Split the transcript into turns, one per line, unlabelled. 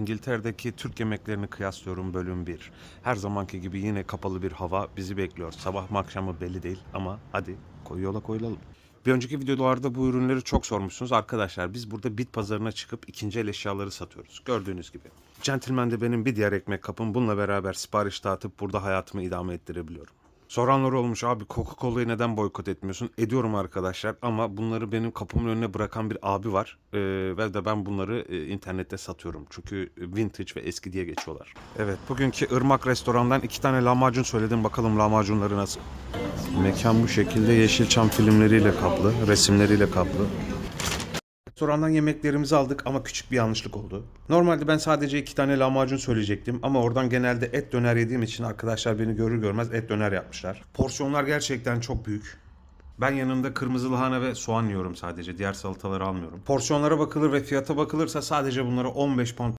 İngiltere'deki Türk yemeklerini kıyaslıyorum bölüm 1. Her zamanki gibi yine kapalı bir hava bizi bekliyor. Sabah mı akşamı belli değil ama hadi koy yola koyulalım. Bir önceki videolarda bu ürünleri çok sormuşsunuz. Arkadaşlar biz burada bit pazarına çıkıp ikinci el eşyaları satıyoruz. Gördüğünüz gibi. Gentleman de benim bir diğer ekmek kapım. Bununla beraber sipariş dağıtıp burada hayatımı idame ettirebiliyorum. Soranlar olmuş abi Coca-Cola'yı neden boykot etmiyorsun? Ediyorum arkadaşlar ama bunları benim kapımın önüne bırakan bir abi var. Ee, ve de ben bunları e, internette satıyorum. Çünkü vintage ve eski diye geçiyorlar. Evet bugünkü Irmak restorandan iki tane lahmacun söyledim. Bakalım lahmacunları nasıl? Mekan bu şekilde Yeşilçam filmleriyle kaplı, resimleriyle kaplı. Restorandan yemeklerimizi aldık ama küçük bir yanlışlık oldu. Normalde ben sadece iki tane lahmacun söyleyecektim ama oradan genelde et döner yediğim için arkadaşlar beni görür görmez et döner yapmışlar. Porsiyonlar gerçekten çok büyük. Ben yanında kırmızı lahana ve soğan yiyorum sadece. Diğer salataları almıyorum. Porsiyonlara bakılır ve fiyata bakılırsa sadece bunlara 15 pound